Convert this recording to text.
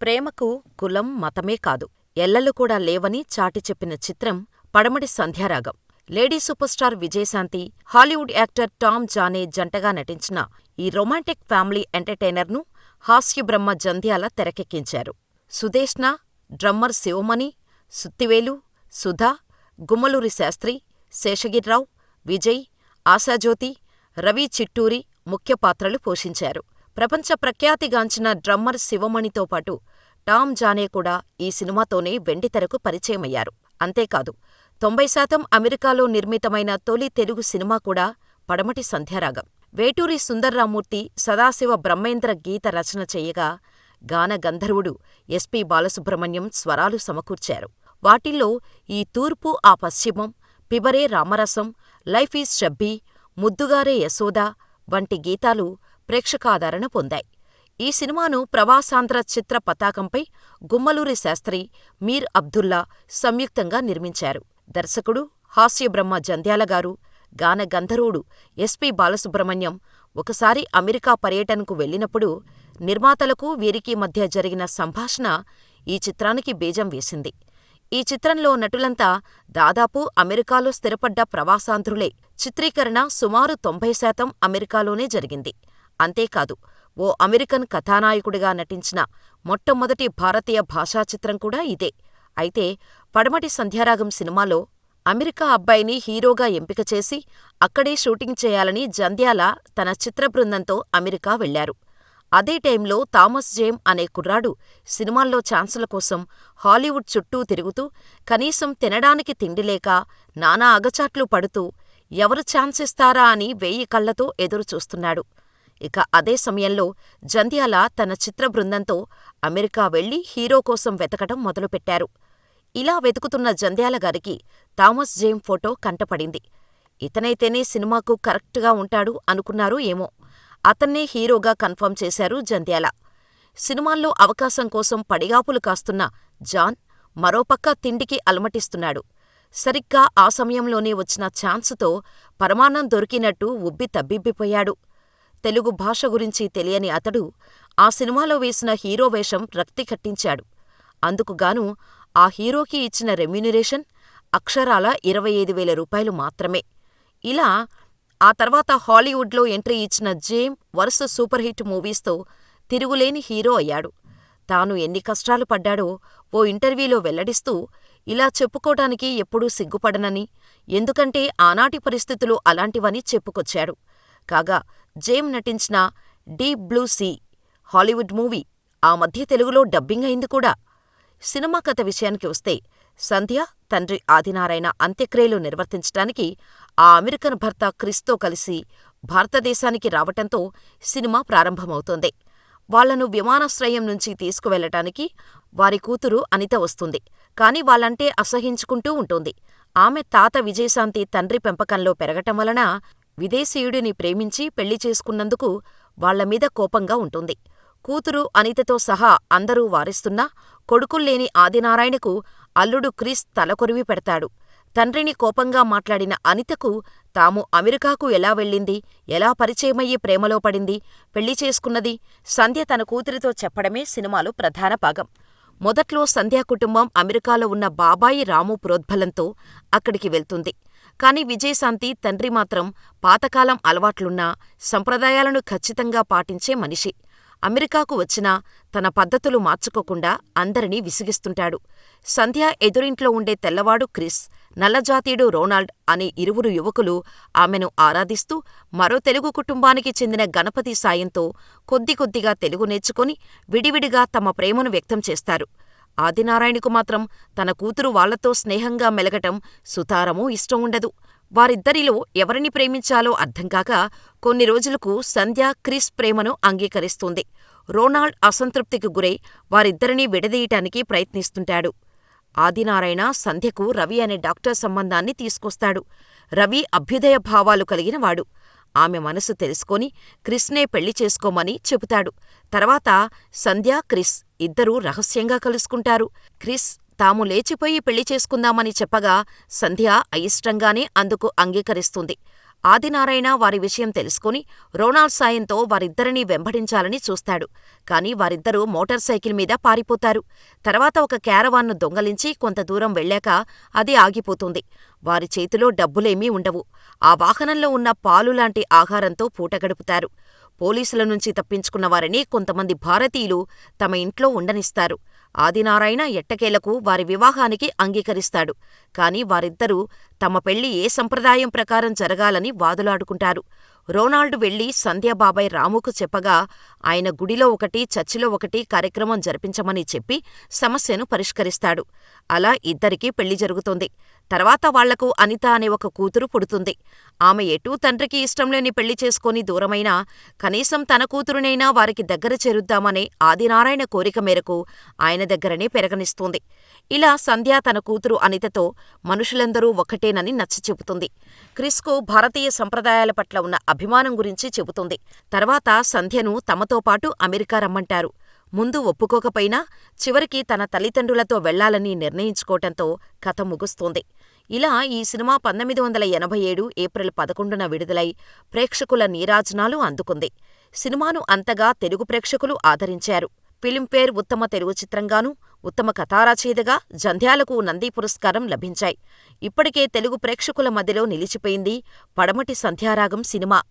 ప్రేమకు కులం, మతమే కాదు, ఎల్లలు కూడా లేవని చాటి చెప్పిన చిత్రం Padamati Sandhyaragam. Lady super star Vijayashanti, Hollywood actor Tom Jane జంటగా నటించిన ఈ రొమాంటిక్ ఫ్యామిలీ ఎంటర్టైనర్ను హాస్యబ్రహ్మ జంధ్యాల తెరకెక్కించారు. సుధేష్ణ, డ్రమ్మర్ శివమణి, సుత్తివేలు, సుధా, గుమ్మలూరి శాస్త్రి, శేషగిర్రావ్, విజయ్, ఆశాజ్యోతి, రవి చిట్టూరి ముఖ్య పాత్రలు పోషించారు. ప్రపంచ ప్రఖ్యాతిగాంచిన డ్రమ్మర్ శివమణితో పాటు టామ్ జానే కూడా ఈ సినిమాతోనే వెండితెరకు పరిచయమయ్యారు. అంతేకాదు, తొంభై శాతం అమెరికాలో నిర్మితమైన తొలి తెలుగు సినిమా కూడా పడమటి సంధ్యారాగం. వేటూరి సుందర్రామ్మూర్తి సదాశివ బ్రహ్మేంద్ర గీత రచన చేయగా గాన గంధర్వుడు ఎస్. పి. బాలసుబ్రహ్మణ్యం స్వరాలు సమకూర్చారు. వాటిల్లో ఈ తూర్పు ఆ పశ్చిమం, Pibare Ramarasam, life is shabby, Muddugare Yashoda వంటి గీతాలు ప్రేక్షకాదరణ పొందాయి. ఈ సినిమాను ప్రవాసాంధ్ర చిత్ర పతాకంపై గుమ్మలూరి శాస్త్రి, మీర్ అబ్దుల్లా సంయుక్తంగా నిర్మించారు. దర్శకుడు హాస్యబ్రహ్మ జంధ్యాలగారు, గాన గంధర్వుడు ఎస్. పి. బాలసుబ్రహ్మణ్యం ఒకసారి అమెరికా పర్యటనకు వెళ్ళినప్పుడు నిర్మాతలకు వీరికి మధ్య జరిగిన సంభాషణ ఈ చిత్రానికి బీజం వేసింది. ఈ చిత్రంలో నటులంతా దాదాపు అమెరికాలో స్థిరపడ్డ ప్రవాసాంధ్రులే. చిత్రీకరణ సుమారు తొంభై శాతం అమెరికాలోనే జరిగింది. అంతేకాదు, ఓ అమెరికన్ కథానాయకుడిగా నటించిన మొట్టమొదటి భారతీయ భాషా చిత్రం కూడా ఇదే. అయితే పడమటి సంధ్యారాగం సినిమాలో అమెరికా అబ్బాయిని హీరోగా ఎంపిక చేసి అక్కడే షూటింగ్ చేయాలని జంధ్యాల తన చిత్ర బృందంతో అమెరికా వెళ్ళారు. అదే టైంలో థామస్ జేమ్ అనే కుర్రాడు సినిమాల్లో ఛాన్సుల కోసం హాలీవుడ్ చుట్టూ తిరుగుతూ కనీసం తినడానికి తిండిలేక నానా అగచాట్లు పడుతూ ఎవరు ఛాన్సిస్తారా అని వేయి కళ్ళతో ఎదురుచూస్తున్నాడు. ఇక అదే సమయంలో జంధ్యాల తన చిత్ర బృందంతో అమెరికా వెళ్ళి హీరో కోసం వెతకటం మొదలుపెట్టారు. ఇలా వెతుకుతున్న జంధ్యాల గారికి థామస్ జేమ్ ఫోటో కంటపడింది. ఇతనైతేనే సినిమాకు కరెక్టుగా ఉంటాడు అనుకున్నారో ఏమో, అతన్నే హీరోగా కన్ఫర్మ్ చేశారు జంధ్యాల. సినిమాల్లో అవకాశం కోసం పడిగాపులు కాస్తున్న జాన్ మరోపక్క తిండికి అలమటిస్తున్నాడు. సరిగ్గా ఆ సమయంలోనే వచ్చిన ఛాన్సుతో పరమాన్నం దొరికినట్టు ఉబ్బి తబ్బిబ్బిపోయాడు. తెలుగు భాష గురించి తెలియని అతడు ఆ సినిమాలో వేసిన హీరో వేషం రక్తి కట్టించాడు. అందుకుగాను ఆ హీరోకి ఇచ్చిన రెమ్యూనరేషన్ అక్షరాలా ఇరవై ఐదు వేల రూపాయలు మాత్రమే. ఇలా ఆ తర్వాత హాలీవుడ్లో ఎంట్రీ ఇచ్చిన జేమ్ వరుస సూపర్ హిట్ మూవీస్తో తిరుగులేని హీరో అయ్యాడు. తాను ఎన్ని కష్టాలు పడ్డాడో ఓ ఇంటర్వ్యూలో వెల్లడిస్తూ ఇలా చెప్పుకోటానికి ఎప్పుడూ సిగ్గుపడనని, ఎందుకంటే ఆనాటి పరిస్థితులు అలాంటివని చెప్పుకొచ్చాడు. కాగా జేమ్ నటించిన deep blue sea Hollywood movie ఆ మధ్య తెలుగులో డబ్బింగ్ అయింది కూడా. సినిమా కథ విషయానికి వస్తే సంధ్య తండ్రి ఆదినారాయణ అంత్యక్రియలు నిర్వర్తించటానికి ఆ అమెరికన్ భర్త క్రిస్తో కలిసి భారతదేశానికి రావటంతో సినిమా ప్రారంభమవుతోంది. వాళ్ళను విమానాశ్రయం నుంచి తీసుకువెళ్ళటానికి వారి కూతురు అనిత వస్తుంది. కాని వాళ్ళంటే అసహ్యించుకుంటూ ఉంటుంది. ఆమె తాత విజయశాంతి తండ్రి పెంపకంలో పెరగటం వలన విదేశీయుడిని ప్రేమించి పెళ్ళి చేసుకున్నందుకు వాళ్ళమీద కోపంగా ఉంటుంది. కూతురు అనితతో సహా అందరూ వారిస్తున్నా కొడుకుల్లేని ఆదినారాయణకు అల్లుడు క్రిస్ తలకొరివి పెడతాడు. తండ్రిని కోపంగా మాట్లాడిన అనితకు తాము అమెరికాకు ఎలా వెళ్ళింది, ఎలా పరిచయమయ్యి ప్రేమలో పడింది, పెళ్ళి చేసుకున్నది సంధ్య తన కూతురితో చెప్పడమే సినిమాలో ప్రధాన భాగం. మొదట్లో సంధ్య కుటుంబం అమెరికాలో ఉన్న బాబాయి రాము ప్రోద్బలంతో అక్కడికి వెళ్తుంది. కాని విజయశాంతి తండ్రి మాత్రం పాతకాలం అలవాట్లున్నా సంప్రదాయాలను ఖచ్చితంగా పాటించే మనిషి. అమెరికాకు వచ్చినా తన పద్ధతులు మార్చుకోకుండా అందరినీ విసిగిస్తుంటాడు. సంధ్య ఎదురింట్లో ఉండే తెల్లవాడు క్రిస్, నల్లజాతీయుడు రోనాల్డ్ అనే ఇరువురు యువకులు ఆమెను ఆరాధిస్తూ మరో తెలుగు కుటుంబానికి చెందిన గణపతి సాయంతో కొద్ది కొద్దిగా తెలుగు నేర్చుకుని విడివిడిగా తమ ప్రేమను వ్యక్తం చేస్తారు. ఆదినారాయణకు మాత్రం తన కూతురు వాళ్ళతో స్నేహంగా మెలగటం సుతారమూ ఇష్టం ఉండదు. వారిద్దరిలో ఎవరిని ప్రేమించాలో అర్థంకాక కొన్ని రోజులకు సంధ్య క్రిస్ ప్రేమను అంగీకరిస్తుంది. రోనాల్డ్ అసంతృప్తికి గురై వారిద్దరినీ విడదీయటానికి ప్రయత్నిస్తుంటాడు. ఆదినారాయణ సంధ్యకు రవి అనే డాక్టర్ సంబంధాన్ని తీసుకొస్తాడు. రవి అభ్యుదయ భావాలు కలిగినవాడు. ఆమె మనసు తెలుసుకొని క్రిస్నే పెళ్ళి చేసుకోమని చెబుతాడు. తర్వాత సంధ్య, క్రిస్ ఇద్దరూ రహస్యంగా కలుసుకుంటారు. క్రిస్ తాము లేచిపోయి పెళ్ళి చేసుకుందామని చెప్పగా సంధ్య అయిష్టంగానే అందుకు అంగీకరిస్తుంది. ఆదినారాయణ వారి విషయం తెలుసుకుని రోనాల్డ్ సాయంతో వారిద్దరినీ వెంబడించాలని చూస్తాడు. కాని వారిద్దరూ మోటార్ సైకిల్ మీద పారిపోతారు. తర్వాత ఒక క్యారవాన్ను దొంగలించి కొంత దూరం వెళ్ళాక అది ఆగిపోతుంది. వారి చేతిలో డబ్బులేమీ ఉండవు. ఆ వాహనంలో ఉన్న పాలులాంటి ఆహారంతో పూట గడుపుతారు. పోలీసుల నుంచి తప్పించుకున్న వారిని కొంతమంది భారతీయులు తమ ఇంట్లో ఉండనిస్తారు. ఆదినారాయణ ఎట్టకేలకు వారి వివాహానికి అంగీకరిస్తాడు. కాని వారిద్దరూ తమ పెళ్ళి ఏ సంప్రదాయం ప్రకారం జరగాలని వాదులాడుకుంటారు. రోనాల్డ్ వెళ్ళి సంధ్యాబాబాయ్ రాముకు చెప్పగా ఆయన గుడిలో ఒకటి చర్చిలో ఒకటి కార్యక్రమం జరిపించమని చెప్పి సమస్యను పరిష్కరిస్తాడు. అలా ఇద్దరికీ పెళ్ళి జరుగుతుంది. తర్వాత వాళ్ళకు అనిత అనే ఒక కూతురు పుడుతుంది. ఆమె ఎటూ తండ్రికి ఇష్టంలేని పెళ్ళి చేసుకుని దూరమైనా కనీసం తన కూతురునైనా వారికి దగ్గర చేరుద్దామనే ఆదినారాయణ కోరిక మేరకు ఆయన దగ్గరనే పెరగనిస్తుంది. ఇలా సంధ్య తన కూతురు అనితతో మనుషులందరూ ఒక్కటేనని నచ్చచెబుతుంది. క్రిస్కు భారతీయ సంప్రదాయాల పట్ల ఉన్న అభిమానం గురించి చెబుతుంది. తర్వాత సంధ్యను తమతో పాటు అమెరికా రమ్మంటారు. ముందు ఒప్పుకోకపోయినా చివరికి తన తల్లిదండ్రులతో వెళ్ళాలని నిర్ణయించుకోవటంతో కథ ముగుస్తుంది. ఇలా ఈ సినిమా పంతొమ్మిది వందల ఎనభై ఏడు ఏప్రిల్ పదకొండున విడుదలై ప్రేక్షకుల నీరాజనాలు అందుకుంది. సినిమాను అంతగా తెలుగు ప్రేక్షకులు ఆదరించారు. ఫిలింఫేర్ ఉత్తమ తెలుగు చిత్రంగానూ, ఉత్తమ కథారచయితగా జంధ్యాలకు నంది పురస్కారం లభించాయి. ఇప్పటికే తెలుగు ప్రేక్షకుల మదిలో నిలిచిపోయింది పడమటి సంధ్యారాగం సినిమా.